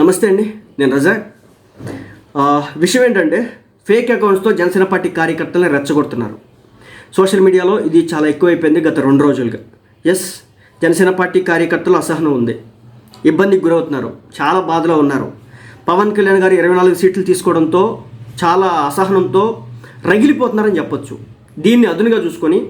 నమస్తే అండి నేను రజాక్ విషయం ఏంటంటే ఫేక్ అకౌంట్స్తో జనసేన పార్టీ కార్యకర్తలను రెచ్చగొడుతున్నారు. సోషల్ మీడియాలో ఇది చాలా ఎక్కువైపోయింది గత రెండు రోజులుగా. ఎస్ జనసేన పార్టీ కార్యకర్తలు అసహనం ఉంది. ఇబ్బందికి గురవుతున్నారు. చాలా బాధలో ఉన్నారు. పవన్ కళ్యాణ్ గారు ఇరవై నాలుగు సీట్లు తీసుకోవడంతో చాలా అసహనంతో రగిలిపోతున్నారని చెప్పొచ్చు. దీన్ని అదునుగా చూసుకొని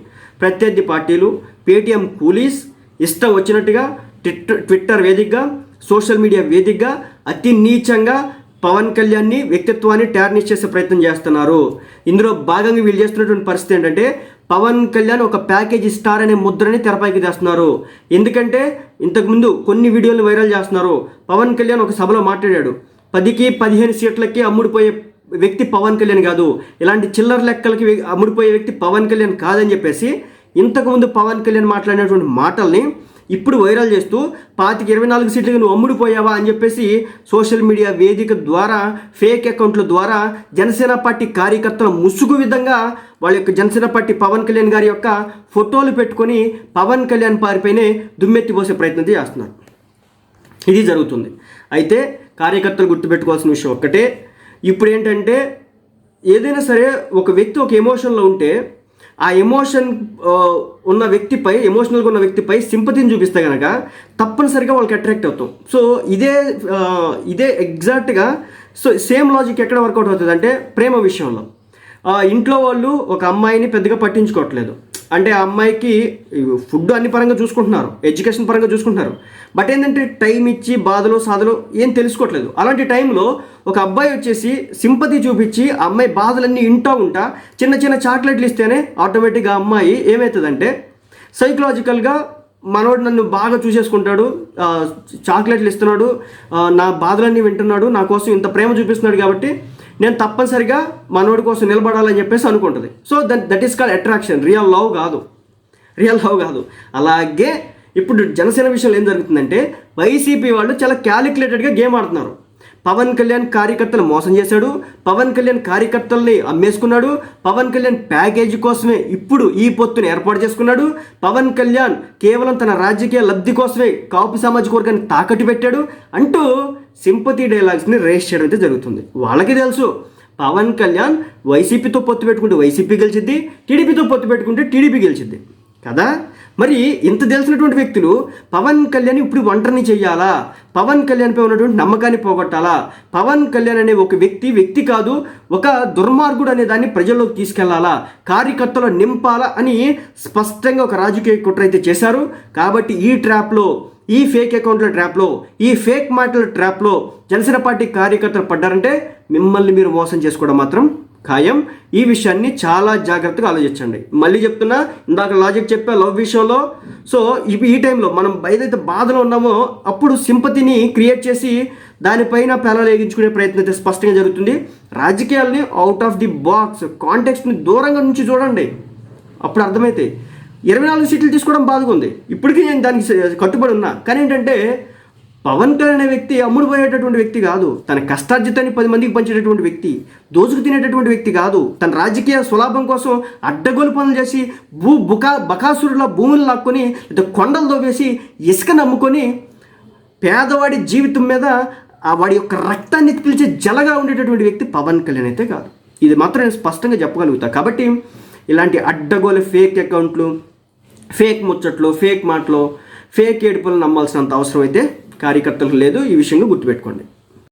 ప్రత్యర్థి పార్టీలు పేటీఎం కూలీస్ ఇష్టం వచ్చినట్టుగా ట్విట్టర్ ట్విట్టర్ వేదికగా సోషల్ మీడియా వేదికగా అతి నీచంగా పవన్ కళ్యాణ్ని వ్యక్తిత్వాన్ని టార్నిష్ చేసే ప్రయత్నం చేస్తున్నారు. ఇందులో భాగంగా వీళ్ళు చేస్తున్నటువంటి పరిస్థితి ఏంటంటే పవన్ కళ్యాణ్ ఒక ప్యాకేజీ స్టార్ అనే ముద్రని తెరపైకి తెస్తున్నారు. ఎందుకంటే ఇంతకుముందు కొన్ని వీడియోలు వైరల్ చేస్తున్నారు. పవన్ కళ్యాణ్ ఒక సభలో మాట్లాడాడు. పదికి పదిహేను సీట్లకి అమ్ముడుపోయే వ్యక్తి పవన్ కళ్యాణ్ కాదు. ఇలాంటి చిల్లర లెక్కలకి అమ్ముడిపోయే అమ్ముడుపోయే వ్యక్తి పవన్ కళ్యాణ్ కాదని చెప్పేసి ఇంతకుముందు పవన్ కళ్యాణ్ మాట్లాడినటువంటి మాటల్ని ఇప్పుడు వైరల్ చేస్తూ పాతికి ఇరవై నాలుగు సీట్లకి నువ్వు అమ్ముడిపోయావా అని చెప్పేసి సోషల్ మీడియా వేదిక ద్వారా ఫేక్ అకౌంట్ల ద్వారా జనసేన పార్టీ కార్యకర్తల ముసుగు విధంగా వాళ్ళ యొక్క జనసేన పార్టీ పవన్ కళ్యాణ్ గారి యొక్క ఫోటోలు పెట్టుకొని పవన్ కళ్యాణ్ పారిపైనే దుమ్మెత్తిపోసే ప్రయత్నం చేస్తున్నారు. ఇది జరుగుతుంది. అయితే కార్యకర్తలు గుర్తుపెట్టుకోవాల్సిన విషయం ఒక్కటే. ఇప్పుడు ఏంటంటే ఏదైనా సరే ఒక వ్యక్తి ఒక ఎమోషన్లో ఉంటే ఆ ఎమోషన్ ఉన్న వ్యక్తిపై ఎమోషనల్గా ఉన్న వ్యక్తిపై సింపతిని చూపిస్తే కనుక తప్పనిసరిగా వాళ్ళకి అట్రాక్ట్ అవుతాం. సో ఇదే ఇదే ఎగ్జాక్ట్గా సో సేమ్ లాజిక్ ఎక్కడ వర్కౌట్ అవుతుంది అంటే ప్రేమ విషయంలో. ఇంట్లో వాళ్ళు ఒక అమ్మాయిని పెద్దగా పట్టించుకోవట్లేదు. అంటే ఆ అమ్మాయికి ఫుడ్ అన్ని పరంగా చూసుకుంటున్నారు ఎడ్యుకేషన్ పరంగా చూసుకుంటున్నారు. బట్ ఏంటంటే టైం ఇచ్చి బాధలు సాధలు ఏం తెలుసుకోవట్లేదు. అలాంటి టైంలో ఒక అబ్బాయి వచ్చేసి సింపతి చూపించి ఆ అమ్మాయి బాధలన్నీ ఇంటూ ఉంటా చిన్న చిన్న చాక్లెట్లు ఇస్తేనే ఆటోమేటిక్గా ఆ అమ్మాయి ఏమవుతుందంటే సైకలాజికల్గా మనోడు నన్ను బాగా చూసేసుకుంటాడు చాక్లెట్లు ఇస్తున్నాడు నా బాధలన్నీ వింటున్నాడు నా కోసం ఇంత ప్రేమ చూపిస్తున్నాడు కాబట్టి నేను తప్పనిసరిగా మనోడి కోసం నిలబడాలని చెప్పేసి అనుకుంటుంది. So that that is call attraction real love కాదు. రియల్ లవ్ కాదు. అలాగే ఇప్పుడు జనసేన విషయంలో ఏం జరుగుతుందంటే వైసీపీ వాళ్ళు చాలా క్యాలిక్యులేటెడ్గా గేమ్ ఆడుతున్నారు. పవన్ కళ్యాణ్ కార్యకర్తలు మోసం చేశాడు. పవన్ కళ్యాణ్ కార్యకర్తల్ని అమ్మేసుకున్నాడు. పవన్ కళ్యాణ్ ప్యాకేజీ కోసమే ఇప్పుడు ఈ పొత్తుని ఏర్పాటు చేసుకున్నాడు. పవన్ కళ్యాణ్ కేవలం తన రాజకీయ లబ్ధి కోసమే కాపు సామాజిక వర్గాన్ని తాకట్టు పెట్టాడు. అంటూ సింపతి డైలాగ్స్ని రేస్ చేయడం అయితే జరుగుతుంది. వాళ్ళకి తెలుసు పవన్ కళ్యాణ్ వైసీపీతో పొత్తు పెట్టుకుంటే వైసీపీ గెలిచిద్ది టీడీపీతో పొత్తు పెట్టుకుంటే టీడీపీ గెలిచిద్ది. కదా? మరి ఇంత తెలిసినటువంటి వ్యక్తులు పవన్ కళ్యాణ్ ఇప్పుడు ఒంటరిని చెయ్యాలా? పవన్ కళ్యాణ్పై ఉన్నటువంటి నమ్మకాన్ని పోగొట్టాలా? పవన్ కళ్యాణ్ అనే ఒక వ్యక్తి వ్యక్తి కాదు ఒక దుర్మార్గుడు అనే దాన్ని ప్రజల్లోకి తీసుకెళ్ళాలా? కార్యకర్తలు నింపాలా అని స్పష్టంగా ఒక రాజకీయ కుట్ర అయితే చేశారు. కాబట్టి ఈ ట్రాప్లో ఈ ఫేక్ అకౌంట్ల ట్రాప్లో ఈ ఫేక్ మాటల ట్రాప్లో జనసేన పార్టీ కార్యకర్తలు పడ్డారంటే మిమ్మల్ని మీరు మోసం చేసుకోవడం మాత్రం ఖాయం. ఈ విషయాన్ని చాలా జాగ్రత్తగా ఆలోచించండి. మళ్ళీ చెప్తున్నా ఇందాక లాజిక్ చెప్పా లవ్ విషయంలో. సో ఇవి ఈ టైంలో మనం ఏదైతే బాధలో ఉన్నామో అప్పుడు సింపతిని క్రియేట్ చేసి దానిపైన పేలాలు వేగించుకునే ప్రయత్నం అయితే స్పష్టంగా జరుగుతుంది. రాజకీయాల్ని అవుట్ ఆఫ్ ది బాక్స్ కాంటెక్స్ని దూరంగా నుంచి చూడండి. అప్పుడు అర్థమైతే ఇరవై నాలుగు సీట్లు తీసుకోవడం బాధగా ఉంది ఇప్పటికీ నేను దానికి కట్టుబడి ఉన్నా. కానీ ఏంటంటే పవన్ కళ్యాణ్ అనే వ్యక్తి అమ్ముడుపోయేటటువంటి వ్యక్తి కాదు. తన కష్టార్జితాన్ని పది మందికి పంచేటటువంటి వ్యక్తి. దోసుకు తినేటటువంటి వ్యక్తి కాదు. తన రాజకీయ సులాభం కోసం అడ్డగోలు పనులు చేసి భూ బుకా బకాసురుల భూములు లాక్కొని లేదా కొండలు దోవేసి ఇసుక నమ్ముకొని పేదవాడి జీవితం మీద ఆ వాడి యొక్క రక్తాన్ని పిలిచే జలగా ఉండేటటువంటి వ్యక్తి పవన్ కళ్యాణ్ అయితే కాదు. ఇది మాత్రం నేను స్పష్టంగా చెప్పగలుగుతా. కాబట్టి ఇలాంటి అడ్డగోలు ఫేక్ అకౌంట్లు ఫేక్ ముచ్చట్లు ఫేక్ మాటలు ఫేక్ ఏడుపులు నమ్మాల్సినంత అవసరం అయితే కార్యకర్తలకు లేదు. ఈ విషయంగా గుర్తుపెట్టుకోండి.